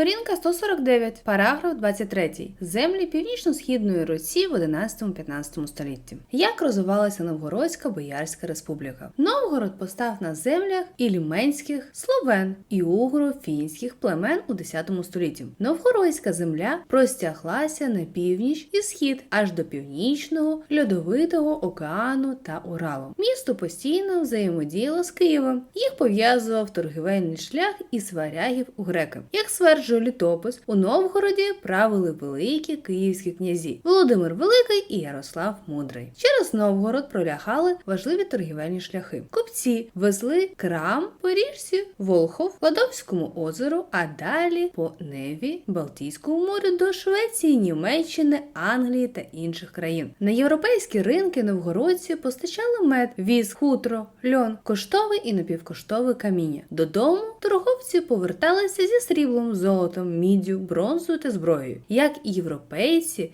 Сторінка 149, параграф 23. Землі Північно-Східної Росії в 11-15 столітті. Як розвивалася Новгородська Боярська Республіка? Новгород постав на землях ільменських, словен і угро-фінських племен у 10 столітті. Новгородська земля простяглася на північ і схід аж до північного льодовитого океану та Уралу. Місто постійно взаємодіяло з Києвом. Їх пов'язував торгівельний шлях із варягів у греки. Як стверджує літопис, у Новгороді правили великі київські князі Володимир Великий і Ярослав Мудрий. Через Новгород пролягали важливі торгівельні шляхи. Купці везли крам по річці Волхов, Ладовському озеру, а далі по Неві, Балтійському морю до Швеції, Німеччини, Англії та інших країн. На європейські ринки новгородці постачали мед, віз, хутро, льон, коштове і напівкоштове каміння. Додому торговці поверталися зі сріблом, золотом, міддю, бронзою та зброєю. Як і європейці,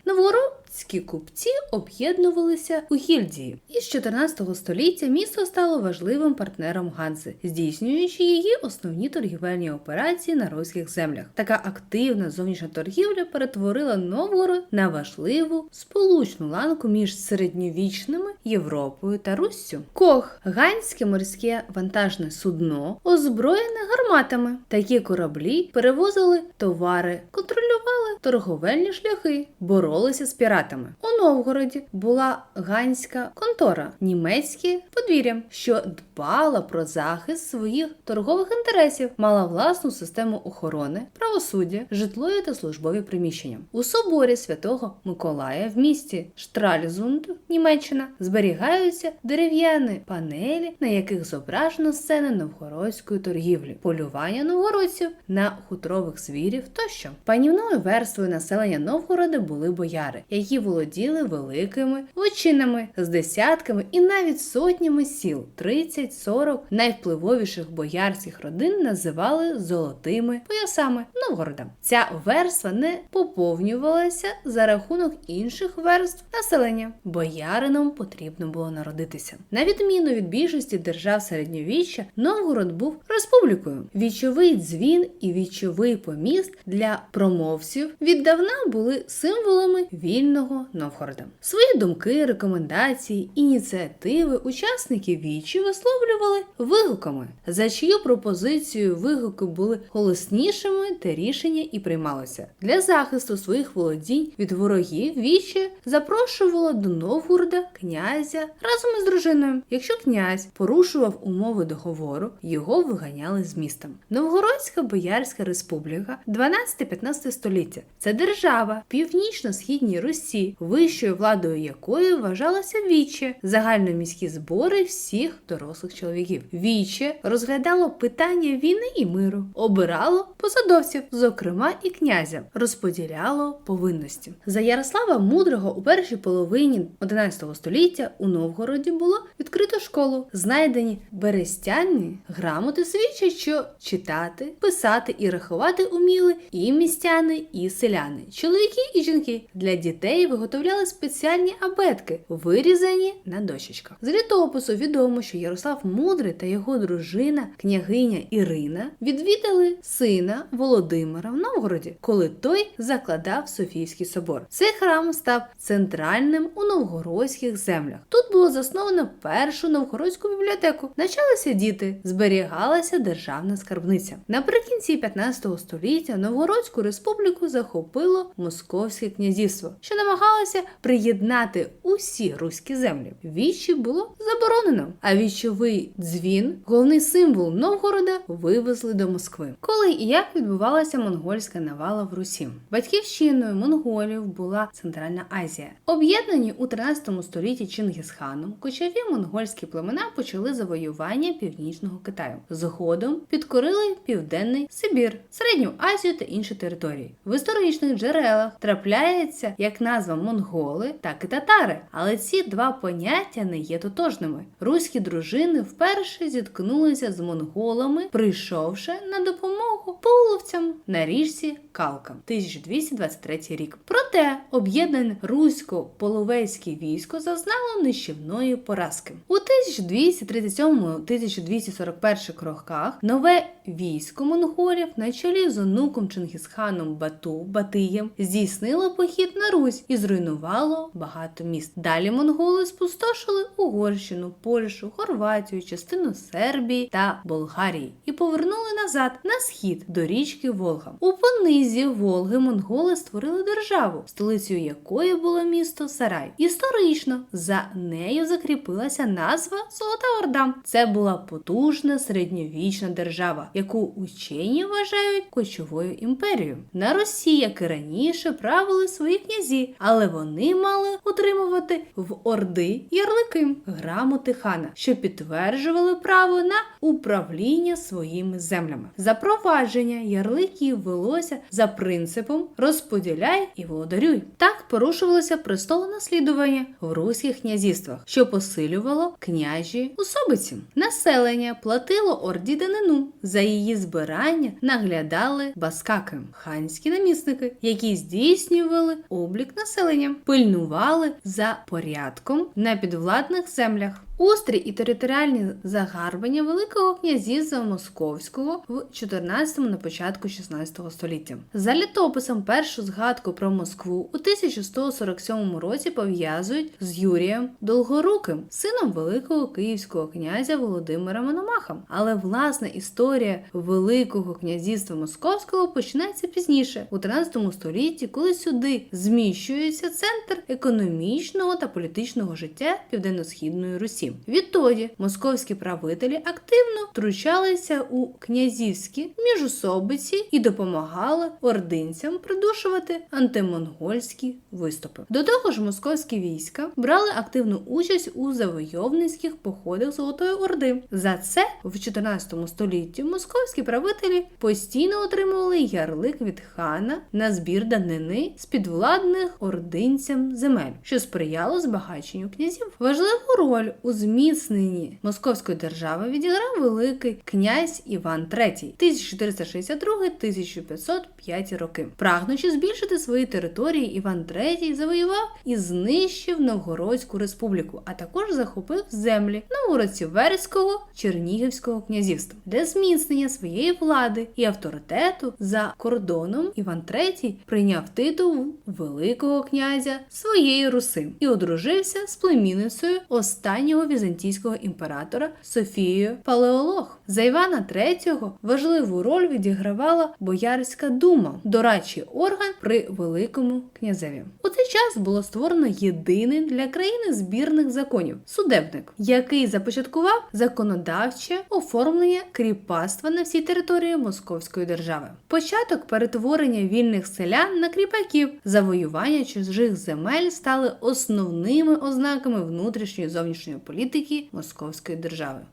новгородські купці об'єднувалися у гільдії. Із 14 століття місто стало важливим партнером Ганзи, здійснюючи її основні торгівельні операції на руських землях. Така активна зовнішня торгівля перетворила Новгород на важливу сполучну ланку між середньовічними Європою та Руссю. Кох ганське морське вантажне судно, озброєне гарматами. Такі кораблі перевозили товари, контролювали торговельні шляхи, боролися з піратами. У Новгороді була ганська контора, німецьке подвір'я, що дбала про захист своїх торгових інтересів, мала власну систему охорони, правосуддя, житлові та службові приміщення. У соборі святого Миколая в місті Штральзунд, Німеччина, зберігаються дерев'яні панелі, на яких зображено сцени новгородської торгівлі, полювання новгородців на хутрових звірів тощо. Панівною верствою населення Новгорода були бояри, які володіли великими лучинами з десятками і навіть сотнями сіл. 30-40 найвпливовіших боярських родин називали золотими поясами Новгорода. Ця верства не поповнювалася за рахунок інших верств населення. Боярином потрібно було народитися. На відміну від більшості держав середньовіччя, Новгород був республікою. Вічовий дзвін і вічовий поміст для промовців віддавна були символами вільного Новгорода. Свої думки, рекомендації, ініціативи учасники вічі висловлювали вигуками, за чию пропозицію вигуки були голоснішими, те рішення і приймалося. Для захисту своїх володінь від ворогів віче запрошувало до Новгорода князя разом із дружиною. Якщо князь порушував умови договору, його виганяли з міста. Новгородська Боярська Республіка 12-15 століття це держава північно-східній Русі, вищою владою якої вважалося віче, загальноміські збори всіх дорослих чоловіків. Віче розглядало питання війни і миру, обирало посадовців, зокрема і князя, розподіляло повинності. За Ярослава Мудрого у першій половині 11 століття у Новгороді було відкрито школу. Знайдені берестяні грамоти свідчать, що читати, писати і рахувати уміли і містяни, і селяни, чоловіки і жінки. Для дітей виготовляли спеціальні абетки, вирізані на дощечках. З літопису відомо, що Ярослав Мудрий та його дружина, княгиня Ірина, відвідали сина Володимира в Новгороді, коли той закладав Софійський собор. Цей храм став центральним у новгородських землях. Тут було засновано першу новгородську бібліотеку. Навчалися діти, зберігалася державна скарбниця. Наприкінці 15 століття Новгородську республіку захопило Московське князівство, що намагалося приєднати усі руські землі. Вічі було заборонено, а вічовий дзвін, головний символ Новгорода, вивезли до Москви. Коли і як відбувалася монгольська навала в Русі? Батьківщиною монголів була Центральна Азія. Об'єднані у 13 столітті Чингісханом, кочові монгольські племена почали завоювання північного Китаю. Згодом підкорили південний Сибір, Середню Азію та інші території. В історичних джерелах трапляється як назва назва монголи, так і татари. Але ці два поняття не є тотожними. Руські дружини вперше зіткнулися з монголами, прийшовши на допомогу половцям на річці Калка, 1223 рік. Проте об'єднане русько-половецьке військо зазнало нищівної поразки. У 1237-1241 роках нове військо монголів на чолі з онуком Чингісханом Бату Батиєм здійснило похід на Русь і зруйнувало багато міст. Далі монголи спустошили Угорщину, Польщу, Хорватію, частину Сербії та Болгарії і повернули назад на схід до річки Волга. У понизі Волги монголи створили державу, столицею якої було місто Сарай. Історично за нею закріпилася назва Золота Орда. Це була потужна середньовічна держава, яку учені вважають кочовою імперією. На Росії, як і раніше, правили свої князі, але вони мали отримувати в Орди ярлики грамоти хана, що підтверджували право на управління своїми землями. Запровадження ярликів велося за принципом розподіляй і володарюй. Так порушувалося престолонаслідування в руських князівствах, що посилювало княжі особиці. Населення платило орді данину. За її збирання наглядали баскаки, ханські намісники, які здійснювали облік населення, пильнували за порядком на підвладних землях. Устрій і територіальні загарбання Великого князівства Московського в 14-му на початку 16 століття. За літописом першу згадку про Москву у 1147 році пов'язують з Юрієм Долгоруким, сином великого київського князя Володимира Мономаха. Але власна історія Великого князівства Московського починається пізніше, у 13 столітті, коли сюди зміщується центр економічного та політичного життя південно-східної Русі. Відтоді московські правителі активно втручалися у князівські міжособиці і допомагали ординцям придушувати антимонгольські виступи. До того ж, московські війська брали активну участь у завойовницьких походах Золотої Орди. За це в 14 столітті московські правителі постійно отримували ярлик від хана на збір данини з підвладних ординцям земель, що сприяло збагаченню князів. Важливу роль у зміцненні московської держави відіграв великий князь Іван III 1462-1505 роки. Прагнучи збільшити свої території, Іван III завоював і знищив Новгородську республіку, а також захопив землі Новгородців-Верського Чернігівського князівства. Для зміцнення своєї влади і авторитету за кордоном Іван III прийняв титул Великого князя своєї Руси і одружився з племінницею останнього візантійського імператора Софією Палеолог. За Івана III важливу роль відігравала Боярська дума, дорадчий орган при Великому князеві. У цей час було створено єдиний для країни збірних законів судебник, який започаткував законодавче оформлення кріпацтва на всій території Московської держави. Початок перетворення вільних селян на кріпаків, завоювання чужих земель стали основними ознаками внутрішньої зовнішньої політики Московської держави.